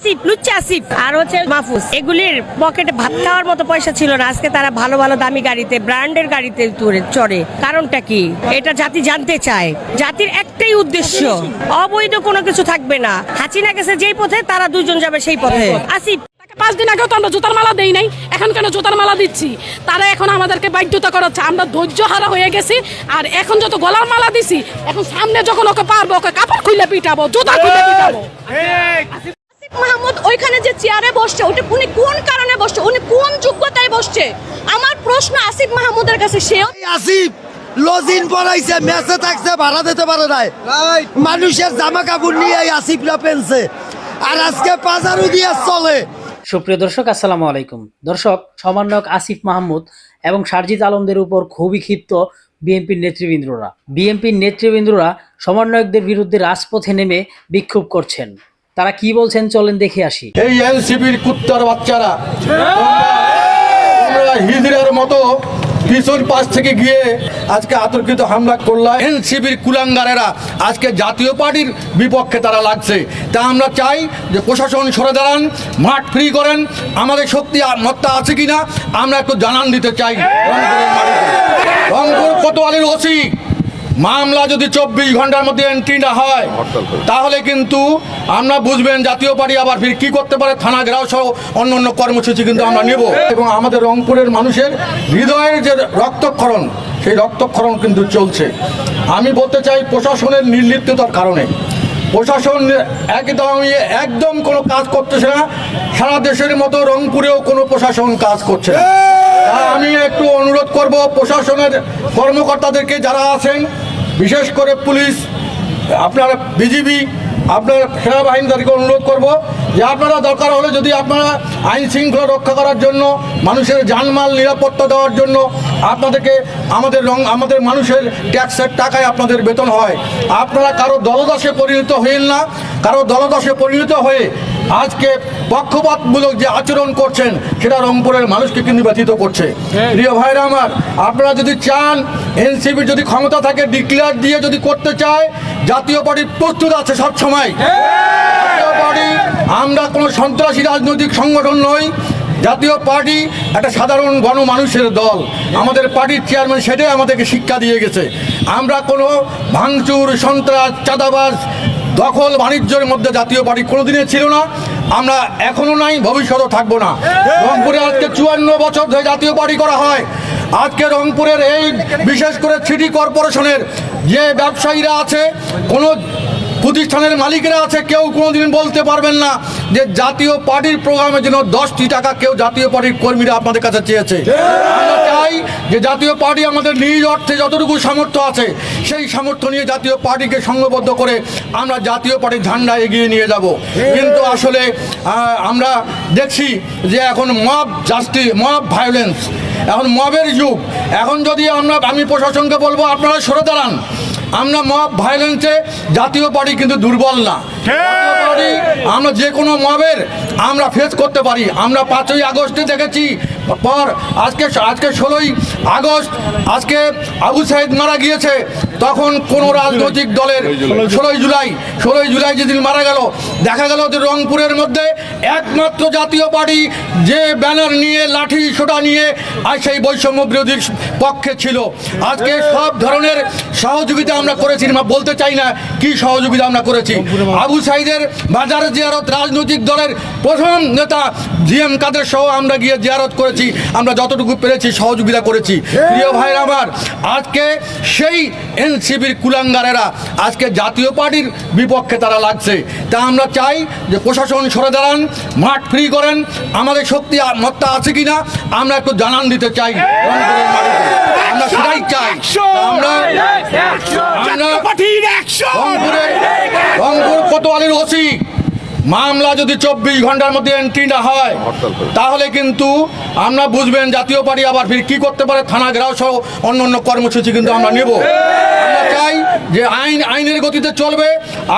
আসিফ লুচ্চা আসিফ আর হচ্ছে মাহফুজ। এগুলির পকেটে ভাত খাওয়ার মতো পয়সা ছিল না। আজকে তারা ভালো ভালো দামি গাড়িতে ব্র্যান্ডের গাড়িতে তুলে- চড়ে। কারণটা কি? এটা জাতি জানতে চায়। জাতির একটাই উদ্দেশ্য অবৈধ কোনো কিছু থাকবে না। হাসিনা গেছে যেই পথে তারা দুজন যাবে সেই পথে। আসিফ। পাঁচ দিন আগেও তো আমরা জুতার মালা দেই নাই। এখন কেন জুতার মালা দিচ্ছি? তারা এখন আমাদেরকে বাধ্যতা করাচ্ছে। আমরা ধৈর্য হারা হয়ে গেছি। আর এখন যত গলার মালা দিছি এখন সামনে যখন ওকে পারব ওকে কাপড় খুলে পিটাবো জুতা খুলে পিটাবো। আসিফ মাহমুদ ওইখানে যে চেয়ারে বসছে ওটা উনি কোন কারণে বসছে? উনি কোন যোগ্যতায় বসছে? আমার প্রশ্ন আসিফ মাহমুদের কাছে সেও আসিফ লজিন পড়াইছে মেসে থাকছে ভাড়া দিতে পারে নাই। মানুষের জামা কাপড় নিয়ে এই আসিফরা পেনছে। আর আজকে বাজারও দিয়ে চলে। সুপ্রিয় দর্শক আসসালামু আলাইকুম। দর্শক সমন্বয়ক আসিফ মাহমুদ এবং সারজিদ আলমদের উপর খুবই ক্ষিপ্ত বিএনপির নেতৃবৃন্দরা। বিএনপির নেতৃবৃন্দরা সমন্বয়কদের বিরুদ্ধে রাজপথে নেমে বিক্ষোভ করছেন। তারা কি বলছেন চলেন দেখে আসি। এই এনসিপির কুত্তার বাচ্চারা হিজড়ের মতো পিছন পাশ থেকে গিয়ে আজকে আতর্কিত হামলা করলা। এনসিপির কুলাঙ্গারেরা আজকে জাতীয় পার্টির বিপক্ষে তারা লাগছে। তা আমরা চাই যে প্রশাসন সরে দাঁড়ান, মাঠ ফ্রি করেন, আমাদের শক্তি মত্তা আছে কিনা, আমরা একটু জানান দিতে চাই। রংপুর কোতোয়ালির ওসি মামলা যদি চব্বিশ ঘণ্টার মধ্যে এন্ট্রি না হয় তাহলে কিন্তু আমরা বুঝবেন জাতীয় পার্টি আবার ফির কি করতে পারে থানা ঘেরাও সহ অন্য অন্য কর্মসূচি কিন্তু আমরা নেব। এবং আমাদের রংপুরের মানুষের হৃদয়ের যে রক্তক্ষরণ সেই রক্তক্ষরণ কিন্তু চলছে। আমি বলতে চাই প্রশাসনের নির্লিপ্ততার কারণে। প্রশাসন একদম একদম কোনো কাজ করতেছে না। সারা দেশের মতো রংপুরেও কোনো প্রশাসন কাজ করছে না। আমি একটু অনুরোধ করব প্রশাসনের কর্মকর্তাদেরকে যারা আছেন বিশেষ করে পুলিশ আপনারা বিজিবি আপনার সেনাবাহিনীদেরকে অনুরোধ করব যে আপনারা দরকার হলে যদি আপনারা আইন শৃঙ্খলা রক্ষা করার জন্য মানুষের জানমাল নিরাপত্তা দেওয়ার জন্য আপনাদেরকে আমাদের রং আমাদের মানুষের ট্যাক্সের টাকায় আপনাদের বেতন হয়। আপনারা কারও দলদাসে পরিণত হইন না কারও দলদাসে পরিণত হয়ে আজকে পক্ষপাতমূলক যে আচরণ করছেন সেটা রংপুরের মানুষকে কিন্তু ব্যথিত করছে। প্রিয় ভাইরা আমার আপনারা যদি চান এনসিপির যদি ক্ষমতা থাকে ডিক্লেয়ার দিয়ে যদি করতে চায় জাতীয় পার্টির প্রস্তুত আছে সবসময়। জাতীয় পার্টি আমরা কোনো সন্ত্রাসী রাজনৈতিক সংগঠন নই, জাতীয় পার্টি একটা সাধারণ গণমানুষের দল। আমাদের পার্টির চেয়ারম্যান সেটাই আমাদেরকে শিক্ষা দিয়ে গেছে। আমরা কোনো ভাঙচুর, সন্ত্রাস, চাঁদাবাজ, দখল বাণিজ্যের মধ্যে জাতীয় পার্টি কোনোদিনে ছিল না। আমরা এখনও নাই, ভবিষ্যতেও থাকব না। রংপুরে আজকে চুয়ান্ন বছর ধরে জাতীয় পার্টি করা হয়। আজকে রংপুরের এই বিশেষ করে সিটি কর্পোরেশনের যে ব্যবসায়ীরা আছে, কোনো প্রতিষ্ঠানের মালিকেরা আছে, কেউ কোনোদিন বলতে পারবেন না যে জাতীয় পার্টির প্রোগ্রামের জন্য দশটি টাকা কেউ জাতীয় পার্টির কর্মীরা আপনাদের কাছে চেয়েছে। চাই যে জাতীয় পার্টি আমাদের নিজ অর্থে যতটুকু সামর্থ্য আছে, সেই সামর্থ্য নিয়ে জাতীয় পার্টিকে সংঘবদ্ধ করে আমরা জাতীয় পার্টির ঝান্ডা এগিয়ে নিয়ে যাব। কিন্তু আসলে আমরা দেখছি যে এখন মব জাস্টি মব ভায়োলেন্স এখন মবের যুগ। এখন যদি আমরা, আমি প্রশাসনকে বলব, আপনারা সরে দাঁড়ান। আমরা মব ভায়োলেন্সে জাতীয় পার্টি কিন্তু দুর্বল না। পার্টি আমরা যে কোনো মবের আমরা ফেস করতে পারি। আমরা পাঁচই আগস্টে দেখেছি পর আজকে আজকে ষোলোই আগস্ট আজকে আবু সাহেদ মারা গিয়েছে। তখন কোন রাজনৈতিক দলের ষোলোই জুলাই। ষোলোই জুলাই যেদিন মারা গেল দেখা গেল যে রংপুরের মধ্যে একমাত্র জাতীয় পার্টি যে ব্যানার নিয়ে লাঠি সোটা নিয়ে আর সেই বৈষম্য বিরোধীর পক্ষে ছিল। আজকে সব ধরনের সহযোগিতা আমরা করেছি বলতে চাই না কি সহযোগিতা আমরা করেছি। আবু সাইদের বাজার জিয়ারত রাজনৈতিক দলের প্রথম নেতা জি এম কাদের সহ আমরা গিয়ে জিয়ারত করেছি। আমরা যতটুকু পেরেছি সহযোগিতা করেছি। প্রিয় ভাইরা আমার আজকে সেই এনসিবির কুলাঙ্গারেরা আজকে জাতীয় পার্টির বিপক্ষে তারা লাগছে। তা আমরা চাই যে প্রশাসন সরে দাঁড়ান, মাঠ ফ্রি করেন, আমাদের শক্তি মত্তা আছে কিনা আমরা একটু জানান দিতে চাই। আমরা সেটাই চাই। আমরা রংপুর কোতোয়ালির ওসি। মামলা যদি চব্বিশ ঘণ্টার মধ্যে এন্ট্রি না হয়, তাহলে কিন্তু আমরা বুঝবেন জাতীয় পার্টি আবার ফির কি করতে পারে, থানা ঘেরাও সহ অন্য অন্য কর্মসূচি কিন্তু আমরা নেব। চাই যে আইন, আইনের গতিতে চলবে।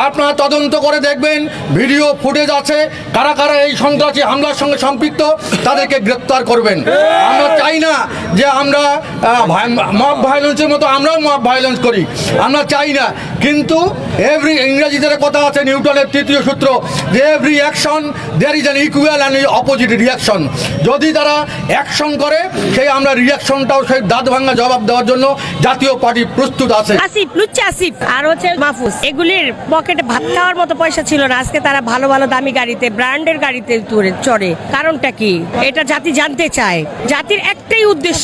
আপনারা তদন্ত করে দেখবেন, ভিডিও ফুটেজ আছে। কারা কারা এই সন্ত্রাসী হামলার সঙ্গে সম্পৃক্ত, তাদেরকে গ্রেপ্তার করবেন। আমরা চাই না যে আমরা মব ভায়োলেন্সের মতো আমরাও মব ভায়োলেন্স করি। আমরা চাই না। কিন্তু এভরি ইংরেজিতে কথা আছে, নিউটনের তৃতীয় সূত্র, যে every action there is an equal and opposite reaction যদি তারা অ্যাকশন করে, সেই আমরা রিয়াকশনটাও সেই দাঁত ভাঙা জবাব দেওয়ার জন্য জাতীয় পার্টি প্রস্তুত আছে। আসিফ, লুচ্চা আসিফ, আর হচ্ছে মাহফুজ। এগুলির পকেটে ভাত খাওয়ার মতো পয়সা ছিল না। আজকে তারা ভালো ভালো দামি গাড়িতে ব্র্যান্ডের গাড়িতে চড়ে। কারণটা কি? এটা জাতি জানতে চায়। জাতির একটাই উদ্দেশ্য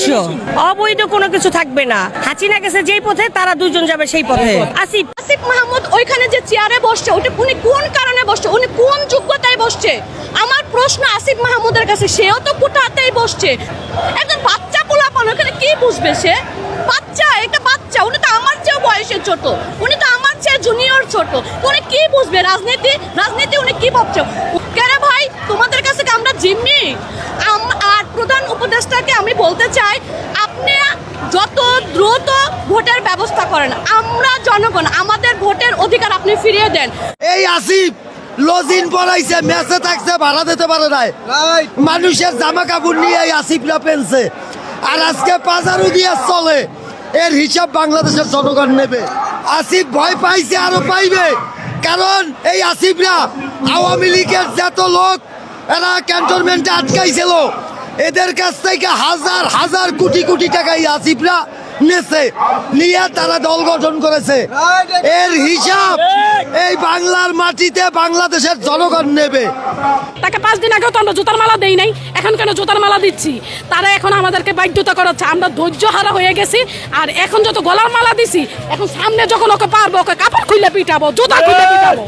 অবৈধ কোনো কিছু থাকবে না। হাসিনা গেছে যেই পথে তারা দুজন যাবে সেই পথে। আসিফ। আসিফ মাহমুদ ওইখানে যে চেয়ারে বসছে ওটা উনি কোন কারণে বসছে? উনি কোন যোগ্যতায় বসছে? আমার প্রশ্ন আসিফ মাহমুদের কাছে সেও তো কুটাতেই বসছে। একজন বাচ্চা পোলাপান ওখানে কি বুঝবে সে? বাচ্চা এটা বাচ্চা উনি তো আমার চেয়েও বয়সে ছোট। উনি তো আমার চেয়ে জুনিয়র ছোট। উনি কি বুঝবে? রাজনীতি রাজনীতি উনি কি ভাবছে? কেন ভাই তোমাদের কাছে কি আমরা জিম্মি? উপদেষ্টাকে আমি বলতে চাই আপনি যত দ্রুত ভোটের ব্যবস্থা করেন আমরা জনগণ আমাদের ভোটের অধিকার আপনি ফিরিয়ে দেন। এই আসিফ লজিন পড়াইছে মেসে থাকছে ভাড়া দিতে পারে নাই। মানুষের জামা কাপড় নিয়ে এই আসিফরা পেনছে। আর আজকে পাজারু দিয়ে চলে এর হিসাব বাংলাদেশের জনগণ নেবে। আসিফ ভয় পাইছে আরও পাইবে। কারণ এই আসিফরা আওয়ামী লীগের যত লোক এরা ক্যান্টনমেন্টে আটকাইছিল। এদের কাছ থেকে হাজার হাজার কোটি কোটি টাকা আসিফরা নেছে। নিয়ে তারা দল গঠন করেছে। এর হিসাব এই বাংলার মাটিতে বাংলাদেশের জনগণ নেবে। তাকে পাঁচ দিন আগেও তো আমরা জুতার মালা দেই নাই এখন কেন জুতার মালা দিচ্ছি? তারা এখন আমাদেরকে বাধ্যতা করাচ্ছে। আমরা ধৈর্য হারা হয়ে গেছি আর এখন যত গলার মালা দিছি এখন সামনে যখন ওকে পারব ওকে কাপড় খুলে পিটাবো জুতা খুলে পিটাবো।